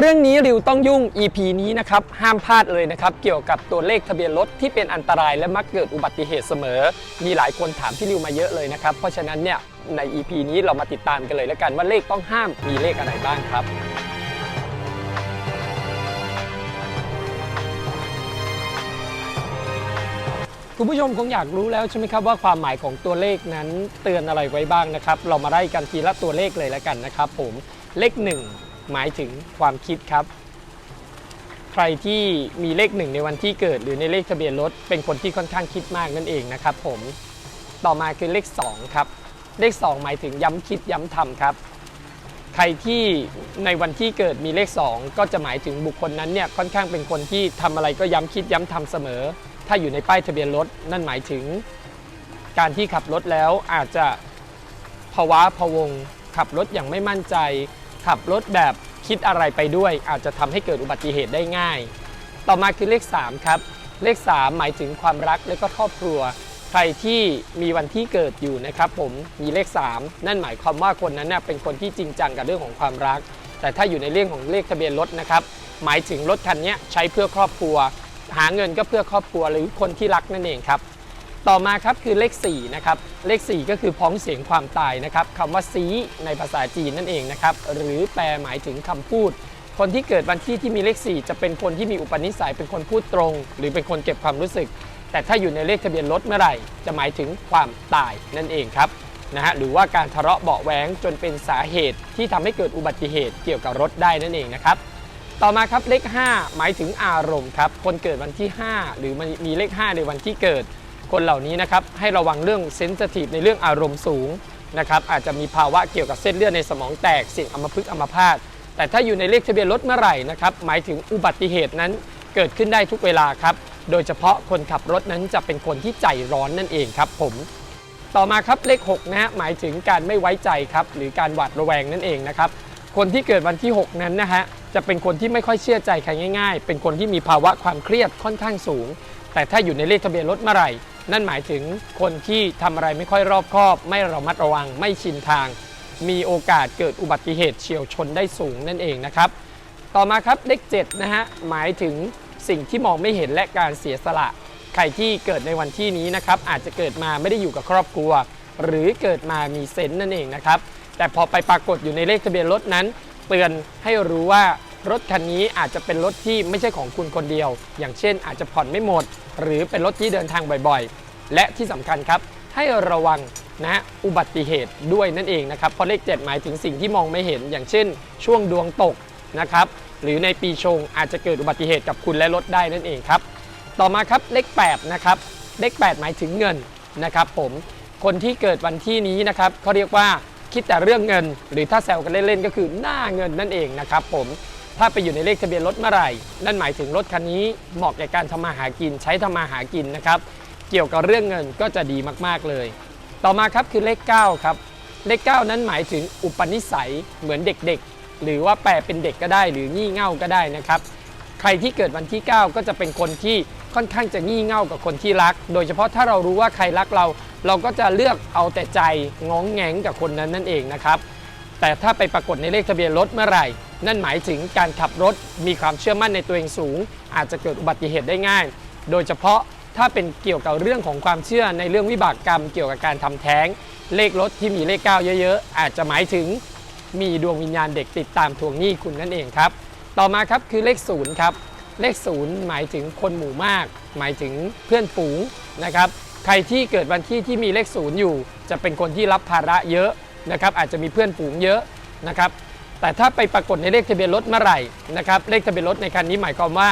เรื่องนี้ริวต้องยุ่ง EP นี้นะครับ ห้ามพลาดเลยนะครับ เกี่ยวกับตัวเลขทะเบียนรถที่เป็นอันตรายและมักเกิดอุบัติเหตุเสมอ มีหลายคนถามพี่ริวมาเยอะเลยนะครับ เพราะฉะนั้นเนี่ยใน EP นี้เรามาติดตามกันเลยแล้วกันว่าเลขต้องห้ามมีเลขอะไรบ้างครับคุณผู้ชมคงอยากรู้แล้วใช่ไหมครับว่าความหมายของตัวเลขนั้นเตือนอะไรไว้บ้างนะครับ เรามาไล่กันทีละตัวเลขเลยแล้วกันนะครับ ผมเลขหนึ่ง หมายถึงความคิดครับ ใครที่มีเลขหนึ่งในวันที่เกิด หรือในเลขทะเบียนรถเป็นคนที่ค่อนข้างคิดมากนั่นเองนะครับ ผมต่อมาคือเลขสองครับเลขสองหมายถึงย้ำคิดย้ำทำครับ ใครที่ในวันที่เกิดมีเลข 2 ก็จะหมายถึงบุคคลนั้นเนี่ยค่อนข้างเป็นคนที่ทำอะไรก็ย้ำคิดย้ำทำเสมอ ถ้าอยู่ในป้ายทะเบียนรถนั่นหมายถึง การที่ขับรถแล้วอาจจะภาวะพะวง ขับรถอย่างไม่มั่นใจ ขับรถแบบคิดอะไรไปด้วย อาจจะทำให้เกิดอุบัติเหตุได้ง่าย ต่อมาคือเลข 3 ครับ เลข 3 หมายถึงความรักและก็ครอบครัว ใครที่มีวันที่เกิดอยู่นะครับผมมีเลข 3 นั่นหมายความว่าคนนั้นน่ะเป็นคนที่จริงจังกับเรื่องของความรัก แต่ถ้าอยู่ในเรื่องของเลขทะเบียนรถนะครับหมายถึงรถคันนี้ใช้เพื่อครอบครัว หาเงินก็เพื่อครอบครัวหรือคนที่รักนั่นเองครับ ต่อมาครับคือเลข4นะครับเลข 4 ก็คือพ้องเสียงความตายนะครับคำว่าซีในภาษาจีนนั่นเองนะครับหรือแปลหมายถึงคำพูด คนที่เกิดวันที่ที่มีเลข 4 จะเป็นคนที่มีอุปนิสัยเป็นคนพูดตรง หรือเป็นคนเก็บความรู้สึก แต่ถ้าอยู่ในเลขทะเบียนรถเมื่อไหร่ จะหมายถึงความตายนั่นเองครับนะฮะหรือว่าการทะเลาะเบาะแว้งจนเป็นสาเหตุที่ทำให้เกิดอุบัติเหตุเกี่ยวกับรถได้นั่นเองนะครับต่อมาครับเลข 5 หมายถึงอารมณ์ครับคนเกิดวันที่ 5 หรือมีเลข 5 ในวันที่เกิด คนเหล่านี้นะครับให้ระวังเรื่องเซนซิทีฟในเรื่องอารมณ์สูงนะครับอาจจะมีภาวะเกี่ยวกับเส้นเลือดในสมองแตกเสี่ยงอัมพฤกษ์อัมพาตแต่ถ้าอยู่ในเลขทะเบียนรถเมื่อไหร่นะครับหมายถึงอุบัติเหตุนั้นเกิดขึ้นได้ทุกเวลาครับโดยเฉพาะคนขับรถนั้นจะเป็นคนที่ใจร้อนนั่นเองครับผมต่อมาครับเลข6นะฮะหมายถึงการไม่ไว้ใจครับหรือการหวาดระแวงนั่นเองนะครับคนที่เกิดวันที่ 6 นั้นนะฮะจะเป็นคนที่ไม่ค่อยเชื่อใจใครง่าย ๆ เป็นคนที่มีภาวะความเครียดค่อนข้างสูง แต่ถ้าอยู่ในเลขทะเบียนรถเมื่อไหร่ นั่นหมายถึงคนที่ทำอะไรไม่ค่อยรอบคอบ ไม่ระมัดระวัง ไม่ชินทาง มีโอกาสเกิดอุบัติเหตุเฉียวชนได้สูงนั่นเองนะครับ ต่อมาครับเลข7นะฮะหมายถึงสิ่งที่มองไม่เห็นและการเสียสละ ใครที่เกิดในวันที่นี้นะครับอาจจะเกิดมาไม่ได้อยู่กับครอบครัว หรือเกิดมามีเซนส์นั่นเองนะครับแต่พอไปปรากฏอยู่ในเลขทะเบียนรถนั้น เตือนให้รู้ว่า รถคันนี้อาจจะเป็นรถที่ไม่ใช่ของคุณคนเดียว อย่างเช่น อาจจะผ่อนไม่หมด หรือเป็นรถที่เดินทางบ่อยๆ และที่สำคัญครับ ให้ระวังนะอุบัติเหตุด้วยนั่นเองนะครับเพราะเลข 7 หมายถึงสิ่งที่มองไม่เห็น อย่างเช่น ช่วงดวงตกนะครับหรือในปีชงอาจจะเกิดอุบัติเหตุกับคุณและรถได้นั่นเองครับ ต่อมาครับเลข 8 นะครับเลข 8 หมายถึงเงินนะครับผมคนที่เกิดวันที่นี้นะครับเขาเรียกว่าคิดแต่เรื่องเงิน หรือถ้าแซวกันเล่นๆก็คือหน้าเงินนั่นเองนะครับผม ถ้าไปอยู่ในเลขทะเบียนรถเมื่อไหร่ นั่นหมายถึงรถคันนี้เหมาะแก่การทำมาหากินใช้ทำมาหากินนะครับ เกี่ยวกับเรื่องเงินก็จะดีมากๆเลย ต่อมาครับคือเลข 9 ครับ เลข 9 นั้นหมายถึงอุปนิสัยเหมือนเด็กๆ หรือว่าแปลเป็นเด็กก็ได้ หรืองี่เง่าก็ได้นะครับ ใครที่เกิดวันที่ 9 ก็จะเป็นคนที่ค่อนข้างจะงี่เง่ากับคนที่รัก โดยเฉพาะถ้าเรารู้ว่าใครรักเรา เราก็จะเลือกเอาแต่ใจง้องแงงกับคนนั้นนั่นเองนะครับ แต่ถ้าไปปรากฏในเลขทะเบียนรถเมื่อไหร่ นั่นหมายถึงการขับรถมีความเชื่อมั่นในตัวเองสูง อาจจะเกิดอุบัติเหตุได้ง่าย โดยเฉพาะถ้าเป็นเกี่ยวกับเรื่องของความเชื่อในเรื่องวิบากกรรม เกี่ยวกับการทำแท้ง เลขรถที่มีเลข9เยอะๆ อาจจะหมายถึงมีดวงวิญญาณเด็กติดตามทวงหนี้คุณนั่นเองครับ ต่อมาครับคือเลขศูนย์ครับ เลขศูนย์หมายถึงคนหมู่มาก หมายถึงเพื่อนฝูงนะครับ ใครที่เกิดวันที่ที่มีเลขศูนย์อยู่ จะเป็นคนที่รับภาระเยอะ นะครับอาจจะมีเพื่อนฝูงเยอะนะครับแต่ถ้าไปปรากฏในเลขทะเบียนรถเมื่อไหร่นะครับเลขทะเบียนรถในคันนี้หมายความว่า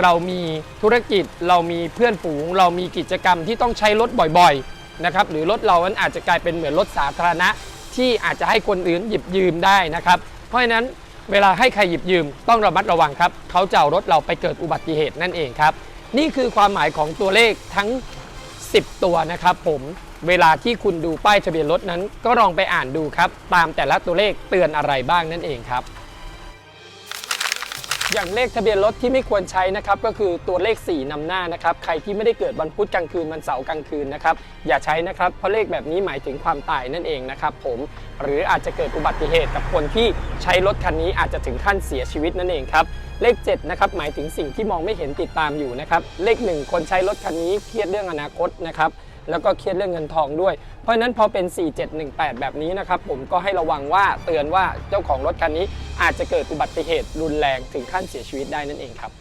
เรามีธุรกิจเรามีเพื่อนฝูง เรามีกิจกรรมที่ต้องใช้รถบ่อยๆนะครับหรือรถเรานั้นอาจจะกลายเป็นเหมือนรถสาธารณะ ที่อาจจะให้คนอื่นหยิบยืมได้นะครับ เพราะฉะนั้นเวลาให้ใครหยิบยืมต้องระมัดระวังครับเขาจะเอารถเราไปเกิดอุบัติเหตุนั่นเองครับ นี่คือความหมายของตัวเลขทั้ง 10 ตัวนะครับผม เวลาที่คุณดูป้ายทะเบียนรถนั้น ก็ลองไปอ่านดูครับ ตามแต่ละตัวเลขเตือนอะไรบ้างนั่นเองครับ อย่างเลขทะเบียนรถที่ไม่ควรใช้นะครับ ก็คือตัวเลข 4นำหน้านะครับ ใครที่ไม่ได้เกิดวันพุธกลางคืนวันเสาร์กลางคืนนะครับ อย่าใช้นะครับ เพราะเลขแบบนี้หมายถึงความตายนั่นเองนะครับผม หรืออาจจะเกิดอุบัติเหตุกับคนที่ใช้รถคันนี้อาจจะถึงขั้นเสียชีวิตนั่นเองครับ เลข7นะครับหมายถึงสิ่งที่มองไม่เห็นติดตามอยู่นะครับ เลข 1 คนใช้รถคันนี้เครียดเรื่องอนาคตนะครับ แล้วก็เครียดเรื่องเงินทองด้วย เพราะฉะนั้นพอเป็น 4718 แบบนี้นะครับผมก็ให้ระวังว่าเตือนว่าเจ้าของรถคันนี้อาจจะเกิดอุบัติเหตุรุนแรงถึงขั้นเสียชีวิตได้นั่นเองครับ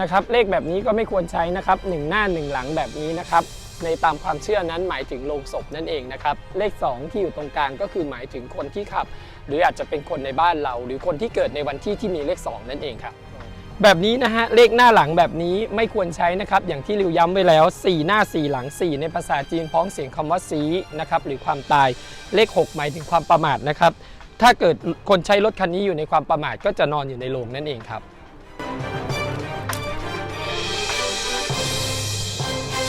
นะครับเลขแบบนี้ก็ไม่ควรใช้นะครับหนึ่งหน้าหนึ่งหลังแบบนี้นะครับในตามความเชื่อนั้นหมายถึงโลงศพนั่นเองนะครับเลข 2 ที่อยู่ตรงกลางก็คือหมายถึงคนที่ขับ หรืออาจจะเป็นคนในบ้านเรา หรือคนที่เกิดในวันที่ที่มีเลข 2 นั่นเองครับ แบบนี้นะฮะเลขหน้าหลังแบบนี้ไม่ควรใช้นะครับ อย่างที่ริวย้ำไว้แล้ว 4 หน้า 4 หลัง 4 ในภาษาจีนพ้องเสียงคำว่าสีนะครับหรือความตายเลข 6 หมายถึงความประมาทนะครับถ้าเกิดคนใช้รถคันนี้อยู่ในความประมาทก็จะนอนอยู่ในโรงนั่นเองครับ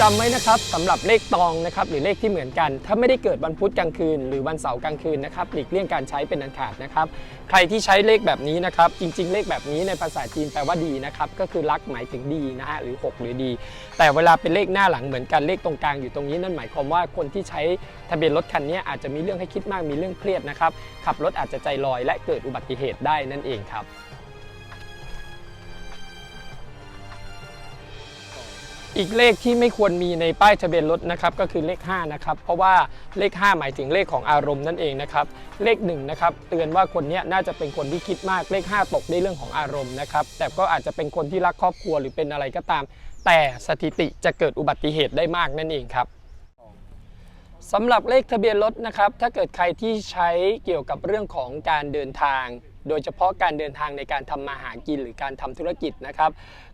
จำไว้นะครับสำหรับเลขตองนะครับหรือเลขที่เหมือนกัน ถ้าไม่ได้เกิดวันพุธกลางคืน หรือวันเสาร์กลางคืนนะครับหลีกเลี่ยงการใช้เป็นอันขาดนะครับใครที่ใช้เลขแบบนี้นะครับจริง ๆ เลขแบบนี้ในภาษาจีนแปลว่าดีนะครับก็คือรักหมายถึงดีนะฮะหรือ 6 หรือดี แต่เวลาเป็นเลขหน้าหลังเหมือนกันเลขตรงกลางอยู่ตรงนี้นั่นหมายความว่าคนที่ใช้ทะเบียนรถคันนี้อาจจะมีเรื่องให้คิดมากมีเรื่องเครียดนะครับขับรถอาจจะใจลอย และเกิดอุบัติเหตุได้นั่นเองครับ อีกเลขที่ไม่ควรมีในป้ายทะเบียนรถนะครับก็คือเลข5นะครับเพราะว่าเลข 5 หมายถึงเลขของอารมณ์นั่นเองนะครับเลข1นะครับเตือนว่าคนนี้น่าจะเป็นคนที่คิดมากเลข 5 ตกในเรื่องของอารมณ์นะครับแต่ก็อาจจะเป็นคนที่รักครอบครัวหรือเป็นอะไรก็ตาม แต่สถิติจะเกิดอุบัติเหตุได้มากนั่นเองครับสำหรับเลขทะเบียนรถนะครับถ้าเกิดใครที่ใช้เกี่ยวกับเรื่องของการเดินทาง โดยเฉพาะการเดินทางในการทำมาหากินหรือการทำธุรกิจนะครับ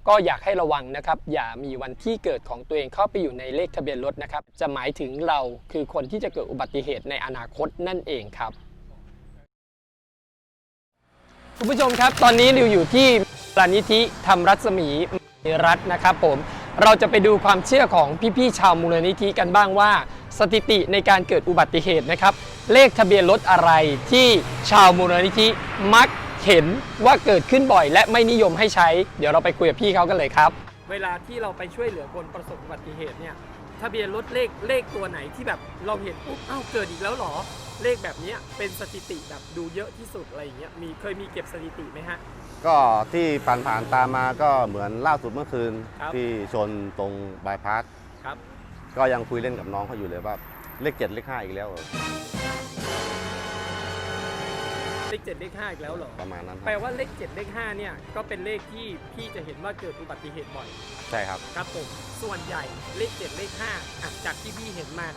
ก็อยากให้ระวังนะครับ อย่ามีวันที่เกิดของตัวเองเข้าไปอยู่ในเลขทะเบียนรถนะครับ จะหมายถึงเราคือคนที่จะเกิดอุบัติเหตุในอนาคตนั่นเองครับคุณผู้ชมครับตอนนี้ริวอยู่ที่ปรานิธิธรรมรัศมีรัตน์นะครับผมเราจะไปดูความเชื่อของพี่ๆชาวมูลนิธิกันบ้างว่า สถิติในการเกิดอุบัติเหตุนะครับ เลขทะเบียนรถอะไรที่ชาวมูลนิธิมักเห็นว่าเกิดขึ้นบ่อย และไม่นิยมให้ใช้ เดี๋ยวเราไปคุยกับพี่เขากันเลยครับ เวลาที่เราไปช่วยเหลือคนประสบอุบัติเหตุเนี่ยทะเบียนรถเลขเลขตัวไหนที่แบบเราเห็นปุ๊บอ้าวเกิดอีกแล้วเหรอ เลขแบบเนี้ยเป็นสถิติแบบดูเยอะที่สุดอะไรอย่างเงี้ยมีเคยมีเก็บสถิติไหมฮะ ก็ที่ผ่านผ่านๆตามมาก็เหมือนล่าสุดเมื่อคืน ครับที่ชนตรงบายพาสครับ ก็ยังคุยเล่นกับน้องเขาอยู่เลยว่าเลขเจ็ดเลขห้าอีกแล้วเหรอ เลขเจ็ดเลขห้าอีกแล้วเหรอ ประมาณนั้นคแปลรับว่าเลขเจ็ดเลขห้าเนี่ยก็เป็นเลขที่พี่จะเห็นว่าเกิดอุบัติเหตุบ่อย ใช่ครับ ครับผมส่วนใหญ่เลขเจ็ดเลขห้าอะจากที่พี่เห็นมา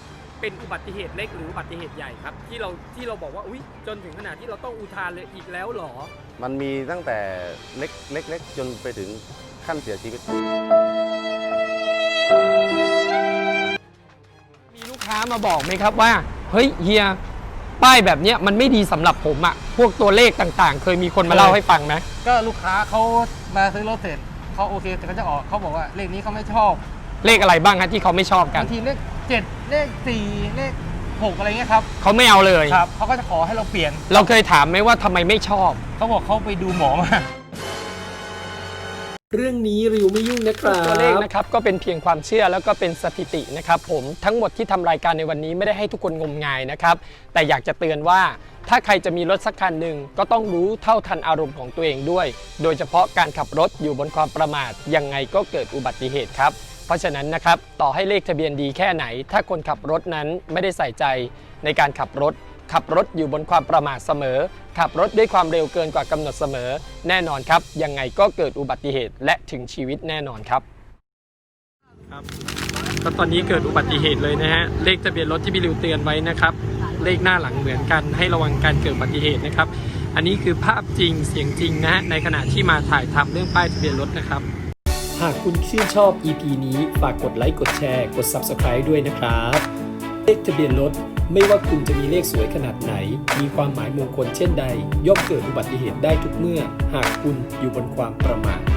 เป็นอุบัติเหตุเล็กหรืออุบัติเหตุใหญ่ครับ ที่เราที่เราบอกว่าอุ้ยจนถึงขนาดที่เราต้องอุทานเลยอีกแล้วเหรอ มันมีตั้งแต่เล็กเล็กเล็กจนไปถึงขั้นเสียชีวิต มีลูกค้ามาบอกไหมครับว่า เฮ้ยเฮีย ป้ายแบบเนี้ยมันไม่ดีสำหรับผมอะพวกตัวเลขต่างๆ เคยมีคนมาเล่าให้ฟังไหมก็ลูกค้าเขามาซื้อรถเสร็จเขาโอเคแต่เขาจะออกเขาบอกว่าเลขนี้เขาไม่ชอบเลขอะไรบ้างฮะที่เขาไม่ชอบกันบางทีเลขเจ็ดเลขสี่เลขหกอะไรเงี้ยครับเขาไม่เอาเลยครับเขาก็จะขอให้เราเปลี่ยน เราเคยถามไหมว่าทำไมไม่ชอบ เขาบอกเขาไปดูหมอมา เรื่องนี้ริวไม่ยุ่งนะครับตัวเลขนะครับก็เป็นเพียงความเชื่อแล้วก็เป็นสถิตินะครับผมทั้งหมดที่ทำรายการในวันนี้ไม่ได้ให้ทุกคนงมงายนะครับแต่อยากจะเตือนว่าถ้าใครจะมีรถสักคันหนึ่งก็ต้องรู้เท่าทันอารมณ์ของตัวเองด้วย โดยเฉพาะการขับรถอยู่บนความประมาทยังไงก็เกิดอุบัติเหตุครับเพราะฉะนั้นนะครับต่อให้เลขทะเบียนดีแค่ไหน ถ้าคนขับรถนั้นไม่ได้ใส่ใจในการขับรถ ขับรถอยู่บนความประมาทเสมอ ขับรถด้วยความเร็วเกินกว่ากำหนดเสมอ แน่นอนครับ ยังไงก็เกิดอุบัติเหตุและถึงชีวิตแน่นอนครับครับก็ตอนนี้เกิดอุบัติเหตุเลยนะฮะ เลขทะเบียนรถที่พี่ริวเตือนไว้นะครับ เลขหน้าหลังเหมือนกัน ให้ระวังการเกิดอุบัติเหตุนะครับ อันนี้คือภาพจริงเสียงจริงนะฮะในขณะที่มาถ่ายทำเรื่องป้ายทะเบียนรถนะครับ หากคุณชื่นชอบ EP นี้ฝากกดไลค์กดแชร์ กด Subscribe ด้วยนะครับ เลขทะเบียนรถ ไม่ว่าคุณจะมีเลขสวยขนาดไหน มีความหมายมงคลเช่นใด ย่อมเกิดอุบัติเหตุได้ทุกเมื่อ หากคุณอยู่บนความประมาท